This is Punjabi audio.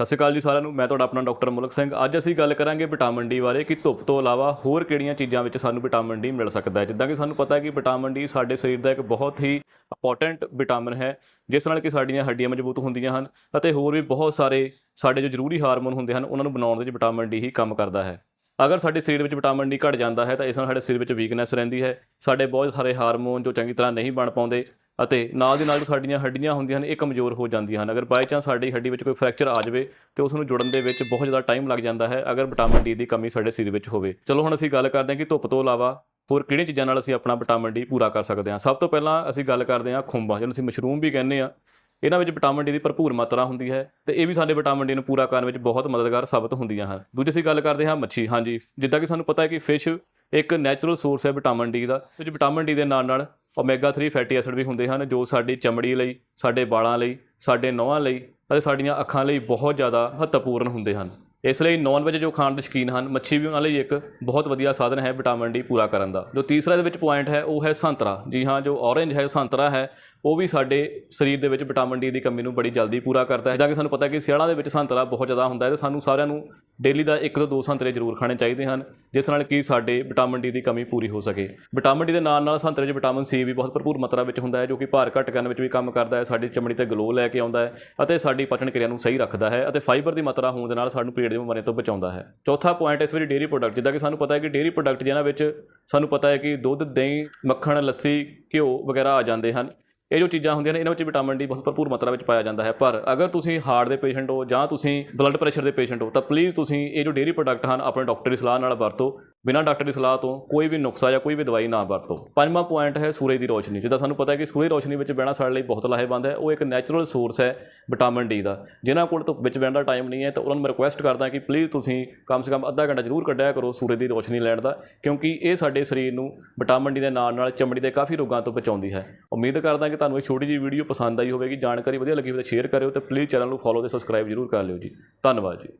ਸਤਿ ਸ਼੍ਰੀ ਅਕਾਲ ਜੀ ਸਾਰਿਆਂ ਨੂੰ, ਮੈਂ ਤੁਹਾਡਾ ਆਪਣਾ ਡਾਕਟਰ ਮੁਲਕ ਸਿੰਘ। ਅੱਜ ਅਸੀਂ ਗੱਲ ਕਰਾਂਗੇ ਵਿਟਾਮਿਨ ਡੀ ਬਾਰੇ ਕਿ ਧੁੱਪ ਤੋਂ ਇਲਾਵਾ ਹੋਰ ਕਿਹੜੀਆਂ ਚੀਜ਼ਾਂ ਵਿੱਚ ਸਾਨੂੰ ਵਿਟਾਮਿਨ ਡੀ ਮਿਲ ਸਕਦਾ ਹੈ। ਜਿੱਦਾਂ ਕਿ ਸਾਨੂੰ ਪਤਾ ਹੈ ਕਿ ਵਿਟਾਮਿਨ ਡੀ ਸਾਡੇ ਸਰੀਰ ਦਾ ਇੱਕ ਬਹੁਤ ਹੀ ਇੰਪੋਰਟੈਂਟ ਵਿਟਾਮਿਨ ਹੈ, ਜਿਸ ਨਾਲ ਕਿ ਸਾਡੀਆਂ ਹੱਡੀਆਂ ਮਜ਼ਬੂਤ ਹੁੰਦੀਆਂ ਹਨ ਅਤੇ ਹੋਰ ਵੀ ਬਹੁਤ ਸਾਰੇ ਸਾਡੇ ਜੋ ਜ਼ਰੂਰੀ ਹਾਰਮੋਨ ਹੁੰਦੇ ਹਨ, ਉਹਨਾਂ ਨੂੰ ਬਣਾਉਣ ਦੇ ਵਿੱਚ ਵਿਟਾਮਿਨ ਡੀ ਹੀ ਕੰਮ ਕਰਦਾ ਹੈ। ਅਗਰ ਸਾਡੇ ਸਰੀਰ ਵਿੱਚ ਵਿਟਾਮਿਨ ਡੀ ਘਟ ਜਾਂਦਾ ਹੈ ਤਾਂ ਇਸ ਨਾਲ ਸਾਡੇ ਸਰੀਰ ਵਿੱਚ ਵੀਕਨੈਸ ਰਹਿੰਦੀ ਹੈ। ਸਾਡੇ ਬਹੁਤ ਸਾਰੇ ਹਾਰਮੋਨ ਜੋ ਚੰਗੀ ਤਰ੍ਹਾਂ ਨਹੀਂ ਬਣ ਪਾਉਂਦੇ ਅਤੇ ਨਾਲ ਦੀ ਨਾਲ ਜੋ ਸਾਡੀਆਂ ਹੱਡੀਆਂ ਹੁੰਦੀਆਂ ਹਨ, ਇਹ ਕਮਜ਼ੋਰ ਹੋ ਜਾਂਦੀਆਂ ਹਨ। ਅਗਰ ਬਾਈ ਚਾਂਸ ਸਾਡੀ ਹੱਡੀ ਵਿੱਚ ਕੋਈ ਫ੍ਰੈਕਚਰ ਆ ਜਾਵੇ, ਤੇ ਉਸ ਨੂੰ ਜੁੜਨ ਦੇ ਵਿੱਚ ਬਹੁਤ ਜ਼ਿਆਦਾ ਟਾਈਮ ਲੱਗ ਜਾਂਦਾ ਹੈ, ਅਗਰ ਵਿਟਾਮਿਨ ਡੀ ਦੀ ਕਮੀ ਸਾਡੇ ਸਰੀਰ ਵਿੱਚ ਹੋਵੇ। ਚਲੋ ਹੁਣ ਅਸੀਂ ਗੱਲ ਕਰਦੇ ਹਾਂ ਕਿ ਧੁੱਪ ਤੋਂ ਇਲਾਵਾ ਹੋਰ ਕਿਹੜੀਆਂ ਚੀਜ਼ਾਂ ਨਾਲ ਅਸੀਂ ਆਪਣਾ ਵਿਟਾਮਿਨ ਡੀ ਪੂਰਾ ਕਰ ਸਕਦੇ ਹਾਂ। ਸਭ ਤੋਂ ਪਹਿਲਾਂ ਅਸੀਂ ਗੱਲ ਕਰਦੇ ਹਾਂ ਖੁੰਬਾਂ ਜਿਹਨੂੰ ਅਸੀਂ ਮਸ਼ਰੂਮ ਵੀ ਕਹਿੰਦੇ ਹਾਂ। ਇਹਨਾਂ ਵਿੱਚ ਵਿਟਾਮਿਨ ਡੀ ਦੀ ਭਰਪੂਰ ਮਾਤਰਾ ਹੁੰਦੀ ਹੈ ਤੇ ਇਹ ਵੀ ਸਾਡੇ ਵਿਟਾਮਿਨ ਡੀ ਨੂੰ ਪੂਰਾ ਕਰਨ ਵਿੱਚ ਬਹੁਤ ਮਦਦਗਾਰ ਸਾਬਤ ਹੁੰਦੀਆਂ ਹਨ। ਦੂਜੀ ਅਸੀਂ ਗੱਲ ਕਰਦੇ ਹਾਂ ਮੱਛੀ, ਹਾਂਜੀ। ਜਿੱਦਾਂ ਕਿ ਸਾਨੂੰ ਪਤਾ ਹੈ ਕਿ ਫਿਸ਼ ਇੱਕ ਨੈਚੁਰਲ ਸੋਰਸ ਹੈ ਵਿਟਾਮਿਨ ਡੀ ਦਾ, ਵਿੱਚ ਵਿਟਾਮਿਨ ਡੀ ਦੇ ਨਾਲ ਨਾਲ ਓਮੇਗਾ 3 ਫੈਟੀ ਐਸਿਡ ਵੀ ਹੁੰਦੇ ਹਨ, ਜੋ ਸਾਡੀ ਚਮੜੀ ਲਈ, ਸਾਡੇ ਵਾਲਾਂ ਲਈ, ਸਾਡੇ ਨਹੁੰ ਲਈ ਅਤੇ ਸਾਡੀਆਂ ਅੱਖਾਂ ਲਈ ਬਹੁਤ ਜ਼ਿਆਦਾ ਮਹੱਤਵਪੂਰਨ ਹੁੰਦੇ ਹਨ। ਇਸ ਲਈ ਨੌਨ ਵੈਜ ਜੋ ਖਾਣ ਦੇ ਸ਼ੌਕੀਨ ਹਨ, ਮੱਛੀ ਵੀ ਉਹਨਾਂ ਲਈ ਇੱਕ ਬਹੁਤ ਵਧੀਆ ਸਾਧਨ ਹੈ ਵਿਟਾਮਿਨ ਡੀ ਪੂਰਾ ਕਰਨ ਦਾ। ਜੋ ਤੀਸਰਾ ਦੇ ਵਿੱਚ ਪੁਆਇੰਟ ਹੈ, ਉਹ ਹੈ ਸੰਤਰਾ। ਜੀ ਹਾਂ, ਜੋ ਔਰੇਂਜ ਹੈ, ਸੰਤਰਾ ਹੈ, ਉਹ ਵੀ ਸਾਡੇ ਸਰੀਰ ਦੇ ਵਿੱਚ ਵਿਟਾਮਿਨ ਡੀ ਦੀ ਕਮੀ ਨੂੰ ਬੜੀ ਜਲਦੀ ਪੂਰਾ ਕਰਦਾ ਹੈ। ਜਾਂ ਕਿ ਸਾਨੂੰ ਪਤਾ ਕਿ ਸਿਆਲਾਂ ਦੇ ਵਿੱਚ ਸੰਤਰਾ ਬਹੁਤ ਜ਼ਿਆਦਾ ਹੁੰਦਾ ਹੈ ਤੇ ਸਾਨੂੰ ਸਾਰਿਆਂ ਨੂੰ ਡੇਲੀ ਦਾ ਇੱਕ ਤੋਂ ਦੋ ਸੰਤਰੇ ਜ਼ਰੂਰ ਖਾਣੇ ਚਾਹੀਦੇ ਹਨ, ਜਿਸ ਨਾਲ ਕਿ ਸਾਡੇ ਵਿਟਾਮਿਨ ਡੀ ਦੀ ਕਮੀ ਪੂਰੀ ਹੋ ਸਕੇ। ਵਿਟਾਮਿਨ ਡੀ ਦੇ ਨਾਲ ਨਾਲ ਸੰਤਰੇ 'ਚ ਵਿਟਾਮਿਨ ਸੀ ਵੀ ਬਹੁਤ ਭਰਪੂਰ ਮਾਤਰਾ ਵਿੱਚ ਹੁੰਦਾ ਹੈ, ਜੋ ਕਿ ਭਾਰ ਘੱਟ ਕਰਨ ਵਿੱਚ ਵੀ ਕੰਮ ਕਰਦਾ ਹੈ, ਸਾਡੀ ਚਮੜੀ ਤੇ ਗਲੋ ਲੈ ਕੇ ਆਉਂਦਾ ਹੈ ਅਤੇ ਸਾਡੀ ਪਚਨ ਕਿਰਿਆ ਨੂੰ ਸਹੀ ਰੱਖਦਾ ਹੈ ਅਤੇ ਫਾਈਬਰ ਦੀ ਮਾਤਰਾ ਹੋਣ ਦੇ ਨਾਲ ਸਾਨੂੰ ਪੇਟ ਦੀ ਬਿਮਾਰੀਆਂ ਤੋਂ ਬਚਾਉਂਦਾ ਹੈ। ਚੌਥਾ ਪੁਆਇੰਟ ਇਸ ਵਿੱਚ ਡੇਅਰੀ ਪ੍ਰੋਡਕਟ ਜਿੱਦਾਂ ਕਿ ਸਾਨੂੰ ਪਤਾ ਹੈ ਕਿ ਡੇਅਰੀ ਪ੍ਰੋਡਕਟ ਜਿਹਨਾਂ ਵਿੱਚ ਸਾਨੂੰ ਪਤਾ ਹੈ ਕਿ ਦੁੱਧ, ਦਹੀਂ, ਮੱਖਣ, ਲੱਸੀ, ਘਿਓ ਵਗੈਰਾ ਆ ਜਾਂਦੇ ਹਨ। ਇਹ ਜੋ ਚੀਜ਼ਾਂ ਹੁੰਦੀਆਂ ਨੇ, ਇਹਨਾਂ ਵਿੱਚ ਵਿਟਾਮਿਨ ਡੀ ਬਹੁਤ ਭਰਪੂਰ ਮਾਤਰਾ ਵਿੱਚ ਪਾਇਆ ਜਾਂਦਾ ਹੈ। ਪਰ ਅਗਰ ਤੁਸੀਂ ਹਾਰਟ ਦੇ ਪੇਸ਼ੈਂਟ ਹੋ ਜਾਂ ਤੁਸੀਂ ਬਲੱਡ ਪ੍ਰੈਸ਼ਰ ਦੇ ਪੇਸ਼ੈਂਟ ਹੋ, ਤਾਂ ਪਲੀਜ਼ ਤੁਸੀਂ ਇਹ ਜੋ ਡੇਅਰੀ ਪ੍ਰੋਡਕਟ ਹਨ, ਆਪਣੇ ਡਾਕਟਰ ਦੀ ਸਲਾਹ ਨਾਲ ਵਰਤੋ। ਬਿਨਾਂ ਡਾਕਟਰ ਦੀ ਸਲਾਹ ਤੋਂ ਕੋਈ ਵੀ ਨੁਕਸਾ ਜਾਂ ਕੋਈ ਵੀ ਦਵਾਈ ਨਾ ਵਰਤੋ। ਪੰਜਵਾਂ ਪੁਆਇੰਟ ਹੈ ਸੂਰਜ ਦੀ ਰੋਸ਼ਨੀ। ਜਿੱਦਾਂ ਸਾਨੂੰ ਪਤਾ ਹੈ ਕਿ ਸੂਰਜ ਦੀ ਰੋਸ਼ਨੀ ਵਿੱਚ ਬਹਿਣਾ ਸਾਡੇ ਲਈ ਬਹੁਤ ਲਾਹੇਵੰਦ ਹੈ। ਉਹ ਇੱਕ ਨੈਚੁਰਲ ਸੋਰਸ ਹੈ ਵਿਟਾਮਿਨ ਡੀ ਦਾ। ਜਿਨ੍ਹਾਂ ਕੋਲ ਤੋਂ ਵਿੱਚ ਬਹਿਣ ਦਾ ਟਾਈਮ ਨਹੀਂ ਹੈ ਤਾਂ ਉਹਨਾਂ ਨੂੰ ਮੈਂ ਰਿਕੁਐਸਟ ਕਰਦਾ ਕਿ ਪਲੀਜ਼ ਤੁਸੀਂ ਕਮ ਸੇ ਕਮ ਅੱਧਾ ਘੰਟਾ ਜ਼ਰੂਰ ਕੱਢਿਆ ਕਰੋ ਸੂਰਜ ਦੀ ਰੋਸ਼ਨੀ ਲੈਣ ਦਾ, ਕਿਉਂਕਿ ਇਹ ਸਾਡੇ ਸਰੀਰ ਨੂੰ ਵਿਟਾਮਿਨ ਡੀ ਦੇ ਨਾਲ ਨਾਲ ਚਮੜੀ ਦੇ ਕਾਫੀ ਰੋਗਾਂ ਤੋਂ ਬਚਾਉਂਦੀ ਹੈ। ਉਮੀਦ ਕਰਦਾ ਕਿ ਤੁਹਾਨੂੰ ਇਹ ਛੋਟੀ ਜਿਹੀ ਵੀਡੀਓ ਪਸੰਦ ਆਈ ਹੋਵੇਗੀ। ਜਾਣਕਾਰੀ ਵਧੀਆ ਲੱਗੀ ਹੋਵੇ ਤਾਂ ਸ਼ੇਅਰ ਕਰਿਓ ਤੇ ਪਲੀਜ਼ ਚੈਨਲ ਨੂੰ ਫੋਲੋ ਤੇ ਸਬਸਕ੍ਰਾਈਬ ਜ਼ਰੂਰ ਕਰ ਲਿਓ ਜੀ। ਧੰਨਵਾਦ ਜੀ।